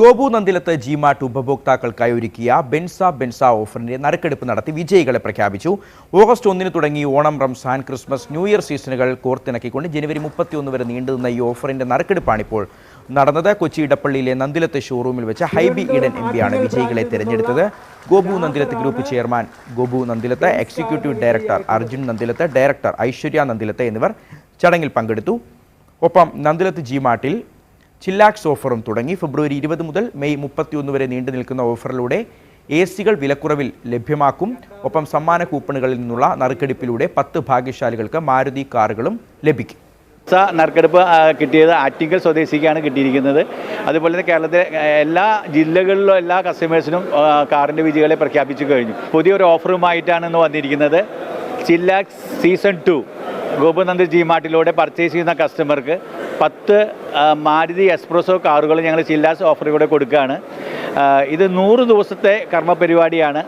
ഗോപു നന്ദിലത്ത് ജിമാട്ട് ഉപഭോക്താക്കൾക്കായി ഒരുക്കിയ ബെൻസ ബെൻസ ഓഫറിന്റെ നറുക്കെടുപ്പ് നടത്തി വിജയികളെ പ്രഖ്യാപിച്ചു. ഓഗസ്റ്റ് ഒന്നിന് തുടങ്ങി Onam Ramzan Christmas new year സീസണുകൾ കോർത്തിണക്കിക്കൊണ്ട് ജനുവരി മുപ്പത്തിയൊന്ന് വരെ നീണ്ടുനിന്ന ഈ ഓഫറിന്റെ നറുക്കെടുപ്പാണിപ്പോൾ നടന്നത്. കൊച്ചി ഇടപ്പള്ളിയിലെ നന്ദിലത്തെ ഷോറൂമിൽ വെച്ച് ഹൈബി ഈഡൻ എം ആണ് വിജയികളെ തിരഞ്ഞെടുത്തത്. Gopu Nandilath group chairman Gopu Nandilath executive director Arjun Nandilath director Aishwarya Nandilath എന്നിവർ ചടങ്ങിൽ പങ്കെടുത്തു. ഒപ്പം നന്ദിലത്ത് ജിമാർട്ടിൽ ചില്ലാക്സ് ഓഫറും തുടങ്ങി ഫെബ്രുവരി ഇരുപത് മുതൽ മെയ് മുപ്പത്തിയൊന്ന് വരെ നീണ്ടു നിൽക്കുന്ന ഓഫറിലൂടെ എ സികൾ വിലക്കുറവിൽ ലഭ്യമാക്കും. ഒപ്പം സമ്മാന കൂപ്പണുകളിൽ നിന്നുള്ള നറുക്കെടുപ്പിലൂടെ പത്ത് ഭാഗ്യശാലികൾക്ക് മാരുതി കാറുകളും ലഭിക്കും. നറുക്കെടുപ്പ് കിട്ടിയത് ആറ്റിങ്കൽ സ്വദേശിക്കാണ് കിട്ടിയിരിക്കുന്നത്. അതുപോലെ തന്നെ കേരളത്തിലെ എല്ലാ ജില്ലകളിലും എല്ലാ കസ്റ്റമേഴ്സിനും കാറിന്റെ വിജയികളെ പ്രഖ്യാപിച്ചു കഴിഞ്ഞു. പുതിയൊരു ഓഫറുമായിട്ടാണ് ഇന്ന് വന്നിരിക്കുന്നത്. Chillax season two Gopunand G മാർട്ടിലൂടെ purchase ചെയ്യുന്ന കസ്റ്റമർക്ക് പത്ത് മാരുതി എക്സ്പ്രസോ കാറുകൾ ഞങ്ങൾ ചില്ലാസ് ഓഫറിലൂടെ കൊടുക്കുകയാണ്. ഇത് നൂറ് ദിവസത്തെ കർമ്മ പരിപാടിയാണ്